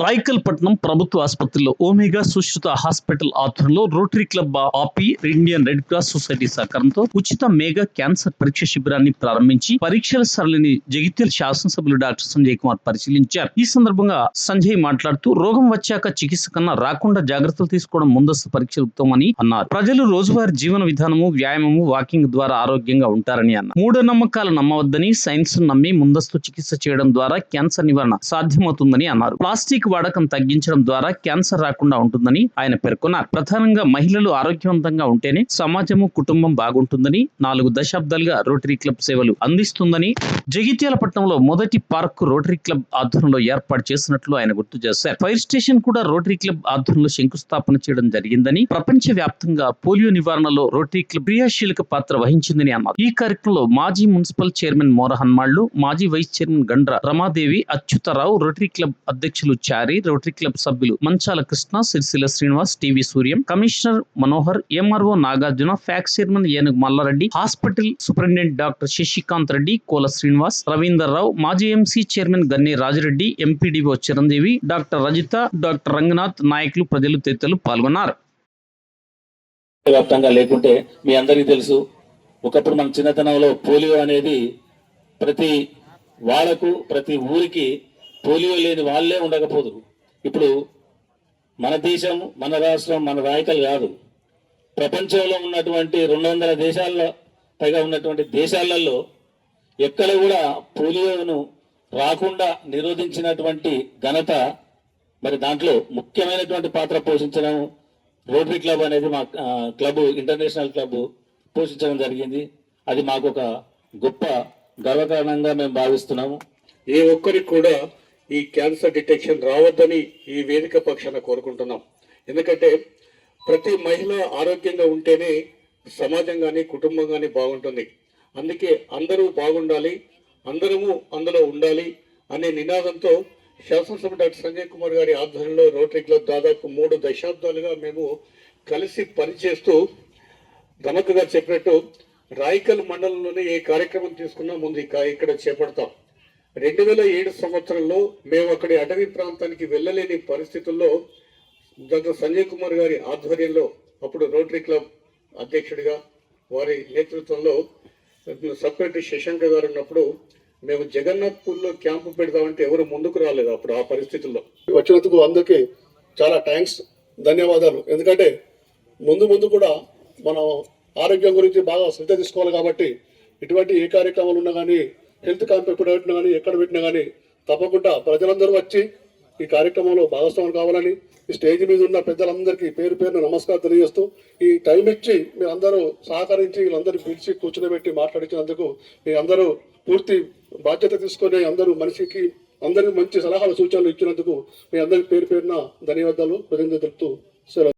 రాయకల్పట్నం ప్రభుత్వ ఆసుపత్రిలో omega Sushruta hospital ఆధ్వర్యంలో రోటరీ క్లబ్ ఆపి ఇండియన్ రెడ్ క్రాస్ సొసైటీ సహకారంతో ఉచిత మేఘా క్యాన్సర్ పరీక్ష శిబిరాన్ని ప్రారంభించి పరీక్షల సరళిని జగిత్యాల శాసనసభ్యులు డాక్టర్ సంజయ్ కుమార్ పరిశీలించారు. ఈ సందర్భంగా సంజయ్ మాట్లాడుతూ రోగం వచ్చాక చికిత్స కన్నా రాకుండా జాగ్రత్తలు తీసుకోవడం ముందస్తు పరీక్షలు ఉత్తమని అన్నారు. ప్రజలు రోజువారీ జీవన విధానము వ్యాయామము వాకింగ్ ద్వారా ఆరోగ్యంగా ఉంటారని అన్నారు. మూఢ నమ్మకాలు నమ్మవద్దని సైన్స్ నమ్మి ముందస్తు చికిత్స చేయడం ద్వారా క్యాన్సర్ నివారణ సాధ్యమవుతుందని అన్నారు. ప్లాస్టిక్ వాడకం తగ్గించడం ద్వారా క్యాన్సర్ రాకుండా ఉంటుందని ఆయన పేర్కొన్నారు. ప్రధానంగా మహిళలు ఆరోగ్యవంతంగా ఉంటేనే సమాజము కుటుంబం బాగుంటుందని నాలుగు దశాబ్దాలుగా రోటరీ క్లబ్ సేవలు అందిస్తుందని జగిత్యాల పట్టణంలో మొదటి పార్క్ రోటరీ క్లబ్ ఆధ్వర్యంలో ఏర్పాటు చేసినట్లు ఆయన గుర్తు చేశారు. ఫైర్ స్టేషన్ కూడా రోటరీ క్లబ్ ఆధ్వర్యంలో శంకుస్థాపన చేయడం జరిగిందని ప్రపంచ వ్యాప్తంగా పోలియో నివారణలో రోటరీ క్లబ్ క్రియాశీలక పాత్ర వహించిందని అన్నారు. ఈ కార్యక్రమంలో మాజీ మున్సిపల్ చైర్మన్ మోరహన్మాళ్ళు మాజీ vice chairman Gandra Ramadevi Achyutharao rotary club అధ్యక్షులు చారి రోటరీ క్లబ్ సభ్యులు Manchala Krishna Sircilla Srinivas TV Suryam commissioner Manohar MRO Nagarjuna PACS chairman Enugu Mallareddy hospital superintendent doctor Sashikanth Reddy Kola Srinivas Ravinder Rao మాజీ MC chairman Ganni Rajireddy MPDO Chiranjeevi doctor Rajitha doctor Ranganath నాయకులు ప్రజలు తదితరులు పాల్గొన్నారు. వ్యాప్తంగా లేకుంటే మీ అందరికీ తెలుసు ఒకప్పుడు మన చిన్నతనంలో పోలియో అనేది ప్రతి వాడకు ప్రతి ఊరికి పోలియో లేని వాళ్ళే ఉండకపోదురు ఇప్పుడు మన దేశం మన రాష్ట్రం మన రాయకలు కాదు. ప్రపంచంలో ఉన్నటువంటి రెండు వందల దేశాల్లో పైగా ఉన్నటువంటి దేశాలలో ఎక్కడ కూడా పోలియోను రాకుండా నిరోధించినటువంటి ఘనత మరి దాంట్లో ముఖ్యమైనటువంటి పాత్ర పోషించడం రోటరీ క్లబ్ అనేది మా క్లబ్ ఇంటర్నేషనల్ క్లబ్ పోషించడం జరిగింది. అది మాకు ఒక గొప్ప గర్వకారణంగా మేము భావిస్తున్నాము. ఏ ఒక్కరికి కూడా ఈ క్యాన్సర్ డిటెక్షన్ రావద్దని ఈ వేదిక పక్షాన కోరుకుంటున్నాం. ఎందుకంటే ప్రతి మహిళ ఆరోగ్యంగా ఉంటేనే సమాజం కానీ కుటుంబం కానీ బాగుంటుంది. అందుకే అందరూ బాగుండాలి అందరము అందులో ఉండాలి అనే నినాదంతో శాసనసభ డాక్టర్ సంజయ్ కుమార్ గారి ఆధ్వర్యంలో రోటరీ క్లబ్ దాదాపు మూడు దశాబ్దాలుగా మేము కలిసి పనిచేస్తూ గమకగా చెప్పినట్టు రాయికల్ మండలంలోనే ఏ కార్యక్రమం తీసుకున్నా ముందు ఇక్కడ చేపడతాం. రెండు వేల ఏడు సంవత్సరంలో మేము అక్కడి అటవీ ప్రాంతానికి వెళ్ళలేని పరిస్థితుల్లో డాక్టర్ సంజయ్ కుమార్ గారి ఆధ్వర్యంలో అప్పుడు రోటరీ క్లబ్ అధ్యక్షుడిగా వారి నేతృత్వంలో సెక్రటరీ శశాంక గారు ఉన్నప్పుడు మేము జగన్నాథ్పూర్లో క్యాంపు పెడదామంటే ఎవరు ముందుకు రాలేదు అప్పుడు ఆ పరిస్థితుల్లో. వచ్చినందుకు అందరికీ చాలా థ్యాంక్స్ ధన్యవాదాలు. ఎందుకంటే ముందు ముందు కూడా మనం ఆరోగ్యం గురించి బాగా శ్రద్ధ తీసుకోవాలి కాబట్టి ఇటువంటి ఏ కార్యక్రమాలు ఉన్నా కానీ హెల్త్ క్యాంప్ ఎక్కడ పెట్టినా కానీ ఎక్కడ పెట్టినా కానీ తప్పకుండా ప్రజలందరూ వచ్చి ఈ కార్యక్రమంలో భాగస్వాములు కావాలని ఈ స్టేజ్ మీద ఉన్న పెద్దలందరికీ పేరు పేరున నమస్కారం తెలియజేస్తూ ఈ టైం ఇచ్చి మీరు అందరూ సహకరించి వీళ్ళందరూ పిలిచి కూర్చునబెట్టి మాట్లాడించినందుకు మీ అందరూ పూర్తి బాధ్యత తీసుకొని అందరూ మనిషికి అందరికీ మంచి సలహాలు సూచనలు ఇచ్చినందుకు మీ అందరికి పేరు పేరున ధన్యవాదాలు. కృతజ్ఞతలు తెలుపుతూ సెలవు.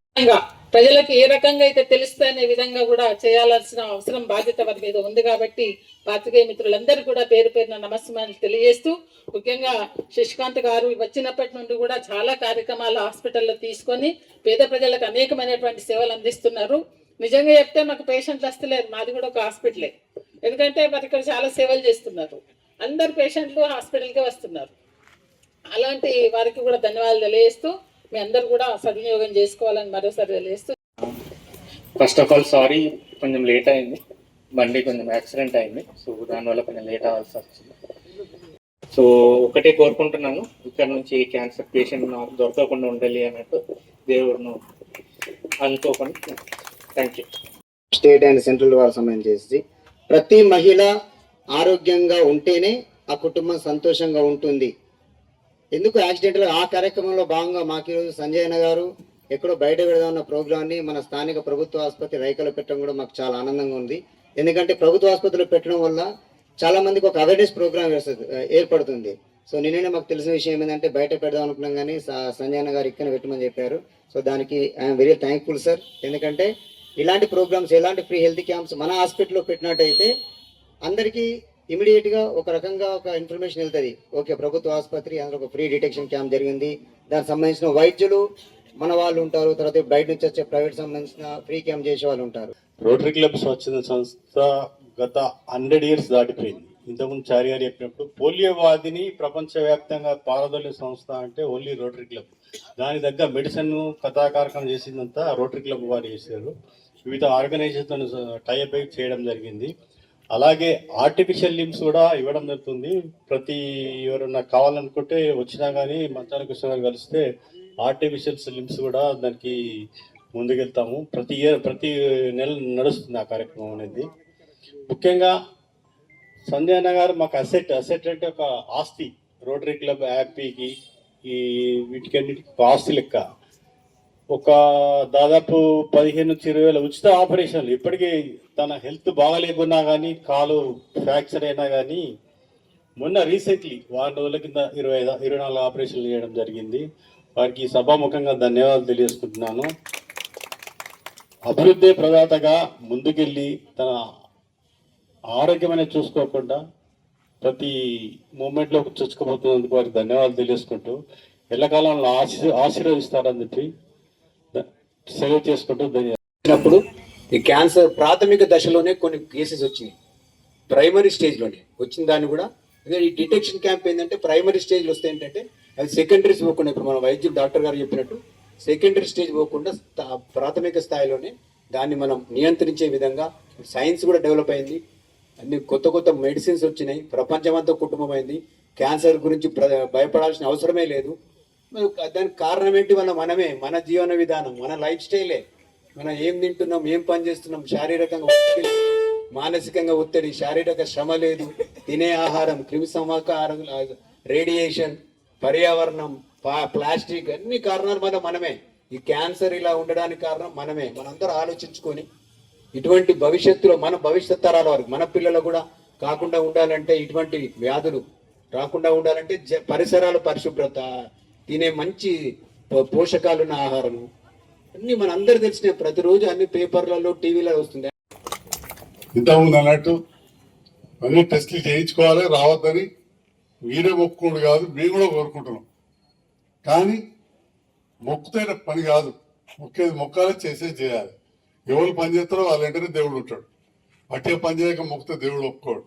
ప్రజలకు ఏ రకంగా అయితే తెలుస్తాయనే విధంగా కూడా చేయాల్సిన అవసరం బాధ్యత వారి మీద ఉంది కాబట్టి పాత్రికేయ మిత్రులందరూ కూడా పేరు పేరున నమస్కారాలు తెలియజేస్తూ ముఖ్యంగా శశికాంత్ గారు వచ్చినప్పటి నుండి కూడా చాలా కార్యక్రమాలు హాస్పిటల్లో తీసుకొని పేద ప్రజలకు అనేకమైనటువంటి సేవలు అందిస్తున్నారు. నిజంగా చెప్తే మాకు పేషెంట్లు వస్తలేరు మాది కూడా ఒక హాస్పిటలే. ఎందుకంటే మరి ఇక్కడ చాలా సేవలు చేస్తున్నారు. అందరు పేషెంట్లు హాస్పిటల్కే వస్తున్నారు. అలాంటి వారికి కూడా ధన్యవాదాలు తెలియజేస్తూ మీ అందరు కూడా సద్వినియోగం చేసుకోవాలని మరోసారి తెలియజేస్తూ ఫస్ట్ ఆఫ్ ఆల్ సారీ కొంచెం లేట్ అయింది. బండి కొంచెం యాక్సిడెంట్ అయింది. సో దానివల్ల కొంచెం లేట్ అవ్వాల్సి వచ్చింది. సో ఒకటే కోరుకుంటున్నాను. ఇక్కడ నుంచి క్యాన్సర్ పేషెంట్ నాకు దొరకకుండా ఉండాలి అన్నట్టు దేవుడును అనుకోకుండా. Thank you state and central వారికి సంబంధించి ప్రతి మహిళ ఆరోగ్యంగా ఉంటేనే ఆ కుటుంబం సంతోషంగా ఉంటుంది. ఎందుకు యాక్సిడెంట్లు ఆ కార్యక్రమంలో భాగంగా మాకు ఈరోజు సంజయ్ గారు ఎక్కడో బయట పెడదామన్న ప్రోగ్రామ్ని మన స్థానిక ప్రభుత్వ ఆసుపత్రి రైకలో పెట్టడం కూడా మాకు చాలా ఆనందంగా ఉంది. ఎందుకంటే ప్రభుత్వ ఆసుపత్రిలో పెట్టడం వల్ల చాలా మందికి ఒక అవేర్నెస్ ప్రోగ్రామ్ ఏర్పడుతుంది. సో నిన్ననే మాకు తెలిసిన విషయం ఏంటంటే బయట పెడదాం అనుకున్నాం కానీ సంజయన సంజయ్ గారు ఇక్కడ పెట్టమని చెప్పారు. సో దానికి ఐఎమ్ వెరీ థ్యాంక్ఫుల్ సార్ ఎందుకంటే ఇలాంటి ప్రోగ్రామ్స్ ఎలాంటి ఫ్రీ హెల్త్ క్యాంప్స్ మన హాస్పిటల్లో పెట్టినట్టయితే అందరికీ ఇమీడియట్గా ఒక రకంగా ఒక ఇన్ఫర్మేషన్ వెళ్తుంది. ఓకే ప్రభుత్వ ఆసుపత్రి అందులో ఒక ఫ్రీ డిటెక్షన్ క్యాంప్ జరిగింది. దానికి సంబంధించిన వైద్యులు మన వాళ్ళు ఉంటారు. తర్వాత బయట నుంచి వచ్చే ప్రైవేట్ సంబంధించిన ఫ్రీ క్యాంప్ చేసే వాళ్ళు ఉంటారు. రోటరీ క్లబ్ స్వచ్ఛంద సంస్థ గత హండ్రెడ్ ఇయర్స్ దాటిపోయింది. ఇంతకుముందు చారి గారు చెప్పినప్పుడు పోలియో వ్యాధిని ప్రపంచవ్యాప్తంగా పారదోలే సంస్థ అంటే ఓన్లీ రోటరీ క్లబ్ దాని దగ్గర మెడిసిన్ కథాకారకం చేసిందంతా రోటరీ క్లబ్ వారు చేశారు. వివిధ ఆర్గనైజేషన్ టైఅప్ చేయడం జరిగింది. అలాగే ఆర్టిఫిషియల్ లిమ్స్ కూడా ఇవ్వడం జరుగుతుంది. ప్రతి ఎవరన్నా కావాలనుకుంటే వచ్చినా కానీ మంచాల కృష్ణ గారు కలిస్తే ఆర్టిఫిషియల్ లిమ్స్ కూడా దానికి ముందుకెళ్తాము. ప్రతి ఇయర్ ప్రతి నెల నడుస్తుంది ఆ కార్యక్రమం అనేది. ముఖ్యంగా సంజయ్ అన్న గారు మాకు అసెట్ అసెట్ అంటే ఒక ఆస్తి. రోటరీ క్లబ్ హ్యాపీకి ఈ వీటికన్నిటికి ఒక ఆస్తి లెక్క. ఒక దాదాపు పదిహేను నుంచి ఇరవై వేల ఉచిత ఆపరేషన్లు ఇప్పటికీ తన హెల్త్ బాగాలేకున్నా కానీ కాలు ఫ్రాక్చర్ అయినా కానీ మొన్న రీసెంట్లీ వారం రోజుల కింద ఇరవై ఐదు ఇరవై నాలుగు ఆపరేషన్లు చేయడం జరిగింది. వారికి సభాముఖంగా ధన్యవాదాలు తెలియజేసుకుంటున్నాను. అభివృద్ధి ప్రదాతగా ముందుకెళ్ళి తన ఆరోగ్యమైన చూసుకోకుండా ప్రతి మూమెంట్లో చూసుకోబోతున్నందుకు వారికి ధన్యవాదాలు తెలియజేసుకుంటూ ఎల్లకాలంలో ఆశీ ఆశీర్వదిస్తారని చెప్పి ద- సెలవు చేసుకుంటూ ధన్యవాదాలు. ఈ క్యాన్సర్ ప్రాథమిక దశలోనే కొన్ని కేసెస్ వచ్చినాయి. ప్రైమరీ స్టేజ్లోనే వచ్చిన దాన్ని కూడా. ఈ డిటెక్షన్ క్యాంప్ ఏంటంటే ప్రైమరీ స్టేజ్లో వస్తే ఏంటంటే అది సెకండరీస్ పోకుండా ఇప్పుడు మన వైద్యులు డాక్టర్ గారు చెప్పినట్టు సెకండరీ స్టేజ్ పోకుండా ప్రాథమిక స్థాయిలోనే దాన్ని మనం నియంత్రించే విధంగా సైన్స్ కూడా డెవలప్ అయింది. అన్ని కొత్త కొత్త మెడిసిన్స్ వచ్చినాయి. ప్రపంచమంతా అయింది క్యాన్సర్ గురించి భయపడాల్సిన అవసరమే లేదు. దానికి కారణం ఏంటి మన మనమే మన జీవన విధానం మన లైఫ్ స్టైలే మనం ఏం తింటున్నాం ఏం పని చేస్తున్నాం శారీరకంగా ఒత్తిడి మానసికంగా ఒత్తిడి శారీరక శ్రమ లేదు. తినే ఆహారం క్రిమి సంహారం రేడియేషన్ పర్యావరణం ప్లాస్టిక్ అన్ని కారణాలు మన మనమే. ఈ క్యాన్సర్ ఇలా ఉండడానికి కారణం మనమే. మనందరూ ఆలోచించుకొని ఇటువంటి భవిష్యత్తులో మన భవిష్యత్ తరాల వారికి మన పిల్లలు కూడా కాకుండా ఉండాలంటే ఇటువంటి వ్యాధులు రాకుండా ఉండాలంటే జ- పరిసరాల పరిశుభ్రత తినే మంచి పోషకాలున్న ఆహారము అన్ని మన అందరు తెలిసిన ప్రతిరోజు అన్ని పేపర్లలో టీవీలలో వస్తుంది ఇంతకుముందు అన్నట్టు అన్ని టెస్టులు చేయించుకోవాలి రావద్దని మీరే మొక్కుకోడు కాదు మేము కూడా కోరుకుంటున్నాం. కానీ మొక్కుతైన పని కాదు. మొక్కేది మొక్కాలే చేసేది చేయాలి. ఎవరు పని చేస్తారో వాళ్ళంటనే దేవుడు ఉంటాడు. అట్టే పని చేయక మొక్కితే దేవుడు ఒప్పుకోడు.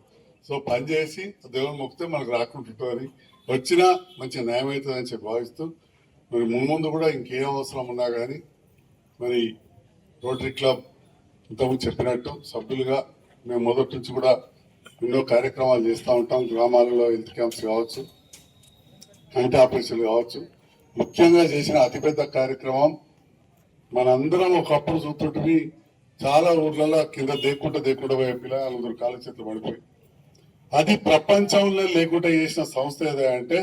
సో పని చేసి దేవుడు మొక్కితే మనకు రాకుంటుంటుంది వచ్చినా మంచి న్యాయం అవుతుందని చెప్పి భావిస్తూ మరి ముందు కూడా ఇంకేం అవసరం ఉన్నా కానీ మరి రోటరీ క్లబ్ ఇంతకుముందు చెప్పినట్టు సభ్యులుగా మేము మొదటి నుంచి కూడా ఎన్నో కార్యక్రమాలు చేస్తూ ఉంటాం. గ్రామాలలో హెల్త్ క్యాంప్స్ కావచ్చు కంటి ఆపరేషన్లు కావచ్చు. ముఖ్యంగా చేసిన అతిపెద్ద కార్యక్రమం మనందరం ఒకప్పుడు చూస్తుంటే చాలా ఊర్లలో కింద దేక్కుంటా దేక్కుంటా పోయే పిల్లలు కాలు చేతులు పడిపోయి. అది ప్రపంచంలో లేకుండా చేసిన సంస్థ ఏదంటే అంటే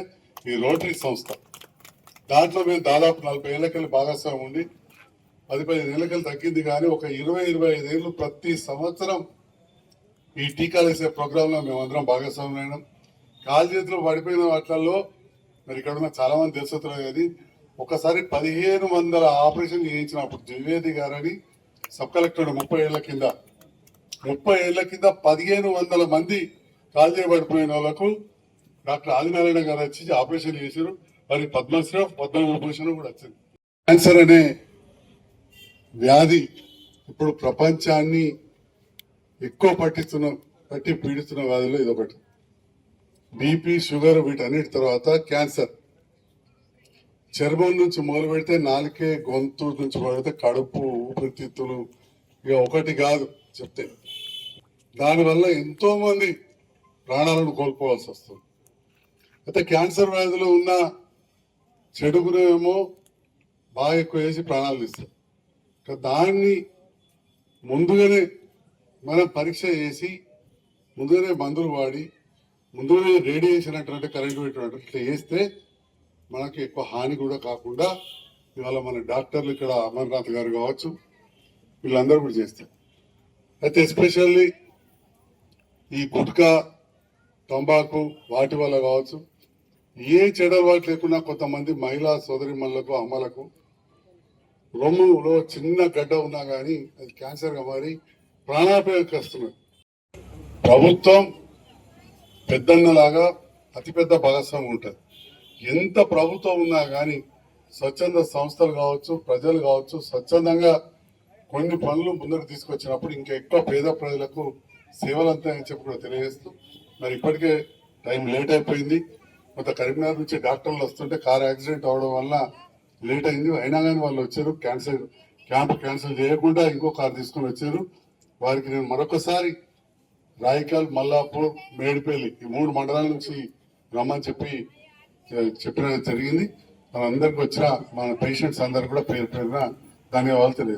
ఈ రోటరీ సంస్థ. దాంట్లో మేము దాదాపు నలభై ఏళ్ళకెళ్ళి భాగస్వామి ఉండి పది పదిహేను ఏళ్ళకి తగ్గింది కానీ ఒక ఇరవై ఇరవై ఐదేళ్ళు ప్రతి సంవత్సరం ఈ టీకాలు వేసే ప్రోగ్రాంలో మేమందరం భాగస్వామ్యం అయినాం. కాలు చేతిలో పడిపోయిన వాటిల్లో మరి ఇక్కడ ఉన్న చాలా మంది తెలుసుతున్నారు కానీ ఒకసారి పదిహేను వందల ఆపరేషన్ చేయించినప్పుడు ద్వివేది గారని సబ్ కలెక్టర్ ముప్పై ఏళ్ళ కింద ముప్పై ఏళ్ళ కింద పదిహేను వందల మంది కాలు చేయబడిపోయిన వాళ్ళకు డాక్టర్ ఆదినారాయణ గారు వచ్చి ఆపరేషన్ చేశారు. మరి పద్మశ్రీ పద్మభూషణ్ కూడా వచ్చింది. క్యాన్సర్ అనే వ్యాధి. ఇప్పుడు ప్రపంచాన్ని ఎక్కువ పట్టిస్తున్న పట్టి పీడిస్తున్న వ్యాధులు ఇది ఒకటి బీపీ షుగర్ వీటన్నిటి తర్వాత క్యాన్సర్. చర్మం నుంచి మొదలు పెడితే నాలుకే గొంతు నుంచి మొదలు పెడితే కడుపు ఊపిరితిత్తులు ఇక ఒకటి కాదు చెప్తే. దానివల్ల ఎంతో మంది ప్రాణాలను కోల్పోవాల్సి వస్తుంది. అయితే క్యాన్సర్ వ్యాధిలో ఉన్న చెడుగునేమో బాగా ఎక్కువ వేసి ప్రాణాలు తీస్తారు దాన్ని ముందుగానే మనం పరీక్ష చేసి ముందుగానే మందులు వాడి ముందుగానే రేడియేషన్ అంటే కరెంట్ పెట్టినట్టు ఇట్లా చేస్తే మనకి ఎక్కువ హాని కూడా కాకుండా ఇవాళ మన డాక్టర్లు ఇక్కడ అమర్నాథ్ గారు కావచ్చు వీళ్ళందరూ కూడా చేస్తారు. అయితే ఎస్పెషల్లీ ఈ గుట్కా తంబాకు వాటి వల్ల కావచ్చు ఏ చెడు అలవాటు లేకుండా కొంతమంది మహిళా సోదరిమణులకు అమ్మలకు రొమ్ములో చిన్న గడ్డ ఉన్నా కానీ అది క్యాన్సర్గా మారి ప్రాణాపాయకు ప్రభుత్వం పెద్దన్నలాగా అతిపెద్ద భాగస్వామ్యం ఉంటుంది. ఎంత ప్రభుత్వం ఉన్నా కానీ స్వచ్ఛంద సంస్థలు కావచ్చు ప్రజలు కావచ్చు స్వచ్ఛందంగా కొన్ని పనులు ముందుకు తీసుకొచ్చినప్పుడు ఇంకా ఎక్కువ పేద ప్రజలకు సేవలు అంతాయని చెప్పి కూడా తెలియజేస్తూ మరి ఇప్పటికే టైం లేట్ అయిపోయింది. కొంత కరీంనగర్ నుంచి డాక్టర్లు వస్తుంటే కార్ యాక్సిడెంట్ అవడం వల్ల లేట్ అయింది. అయినా కానీ వాళ్ళు వచ్చారు క్యాన్సిల్ క్యాంప్ క్యాన్సిల్ చేయకుండా ఇంకో కార్ తీసుకొని వచ్చారు. వారికి నేను మరొకసారి రాయికాల్ మల్లాపూర్ మేడిపల్లి ఈ మూడు మండలాల నుంచి రమ్మని చెప్పి చెప్పిన జరిగింది. మనందరికి వచ్చిన మన పేషెంట్స్ అందరు కూడా పేరు పేరున ధన్యవాదాలు తెలియదు